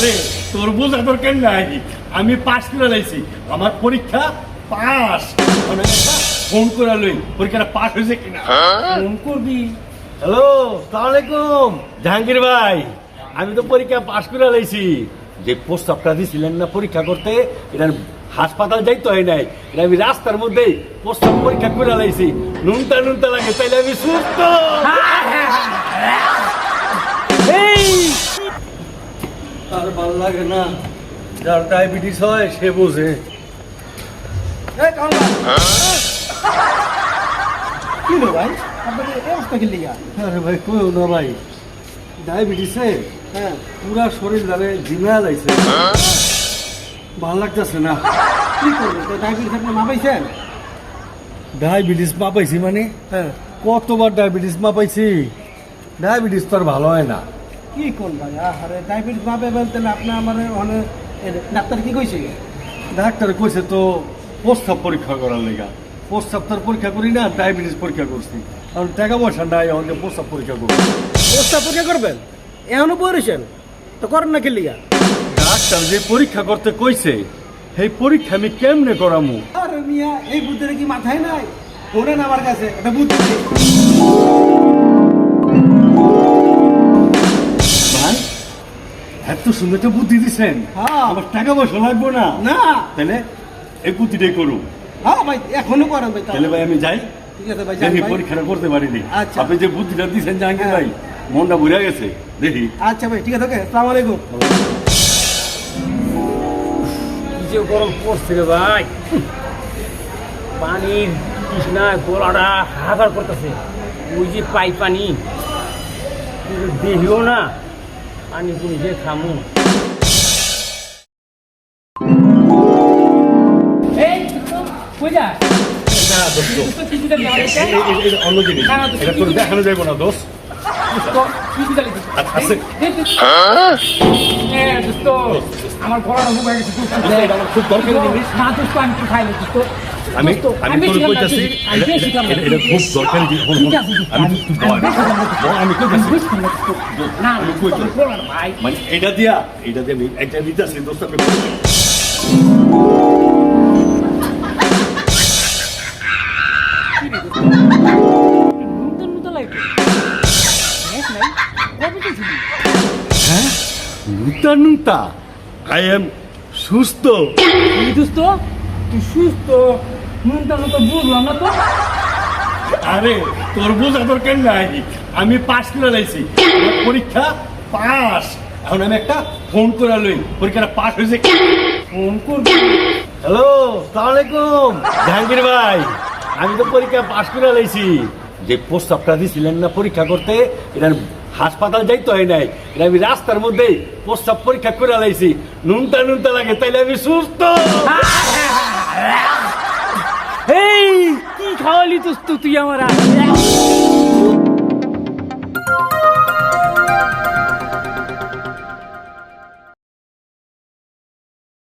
আরে তোর বোঝা দরকার নাই আমি পাস করে লাইছি। আমার পরীক্ষা পাস ফোন করে লই পরীক্ষাটা পাস হয়েছে কিনা? ফোন করবি। হ্যালো সালামালাইকুম। জাহাঙ্গীর ভাই আমি তো পরীক্ষা পাস করে লাইছি। যে প্রস্তাবটা দিছিলেন না পরীক্ষা করতে এটা হাসপাতাল যাইতে হয় নাই। এটা আমি রাস্তার মধ্যে প্রস্তাব পরীক্ষা করে লাইছি। নুনতা নুনতা লাগে তাইলে আমি সুস্থ। লাগে না। যার ডায়াবেটিস হয় সে বোঝে। কি হলো ভাই? আপনার এই অবস্থা কি লিগা? আরে ভাই কইও না ভাই। ডায়াবেটিসে হ্যাঁ। পুরা শরীর ধরে জিমা যাইছে। ভালো লাগতেছে না। কি করবেন তো ডায়াবেটিস আপনি মাপাইছেন? ডায়াবেটিস মাপাইছি মানে? হ্যাঁ। কতবার ডায়াবেটিস মাপাইছি? ডায়াবেটিস তো আর ভালো হয় না। কি কোন ভাই আরে ডায়াবেটিস মাপে বলতে আপনি আমার মানে ডাক্তার কি কইছে? ডাক্তার কইছে তো প্রস্তাব পরীক্ষা করার লেগা। প্রস্তাব তার পরীক্ষা করি না ডায়াবেটিস পরীক্ষা করছি। কারণ টাকা পয়সা নাই আমাকে প্রস্তাব পরীক্ষা করব। ওস্তা পরীক্ষা করবেন? এখনও পড়েছেন? তো করেন না কি লিগা? ডাক্তার যে পরীক্ষা করতে কইছে সেই পরীক্ষা আমি কেমনে করামু? আরে মিয়া এই বুদ্ধিটা কি মাথায় নাই? ওরেন আমার কাছে এটা বুদ্ধি। এত সুন্দর একটা বুদ্ধি দিছেন। হ্যাঁ। আমার টাকা পয়সা লাগবো না। না। তাহলে এই বুদ্ধিটাই করুন। হ্যাঁ ভাই এখনও করেন ভাই তাহলে। ভাই আমি যাই। ঠিক আছে ভাই ভাই। পরীক্ষাটা করতে পারিনি। আচ্ছা। আপনি যে বুদ্ধিটা দিচ্ছেন জাহাঙ্গীর হ্যাঁ। ভাই মনটা বুঝা গেছে। দেখি। আচ্ছা ভাই ঠিক আছে ওকে আসসালামু আলাইকুম। যে গরম পড়ছে রে ভাই। পানির তৃষ্ণায় গলাটা হাহাকার করতেছে। ওই যে পাই পানি দেহিও না। পানি তুমি যে খামু। অন্য জিনিস। এটা তোর দেখানো যাবে না দোস্ত কিছুটা লিখি দোস্ত আমার গলাটা মুখ হয়ে গেছে দোস্ত। এটা খুব দরকারি না দোস্ত আমি তো খাই না দোস্ত আমি আমি তোর কইতাছি এটা- খুব দরকারি জিনিস দোস্ত, আমি আমি- কইতাছি না, আমি কইতাছি। মানে এটা দিয়া এটা দিয়ে আমি একটা দিতেছি দোস্ত নুতা নুতা আই এম সুস্থ। কি দোস্ত? তুই সুস্থ। নতুন নতুন বুঝলাম না তো। আরে তোর বোঝা দরকার নাই। আমি পাস করে লাইছি। পরীক্ষা পাস এখন আমি একটা ফোন করে লই। পরীক্ষাটা পাস হয়েছে ফোন করবি? হ্যালো সালামালাইকুম জাহাঙ্গীর ভাই আমি তো পরীক্ষা পাস করে লাইছি। যে প্রস্তাবটা দিছিলেন না পরীক্ষা করতে এটা হাসপাতাল যাইতে হয় নাই। আমি রাস্তার মধ্যে প্রস্তাব পরীক্ষা করে লাইছি। নুনতা নুনতা লাগে, তাইলে আমি সুস্থ। এই, কি খাওয়ালি তো তুই আমার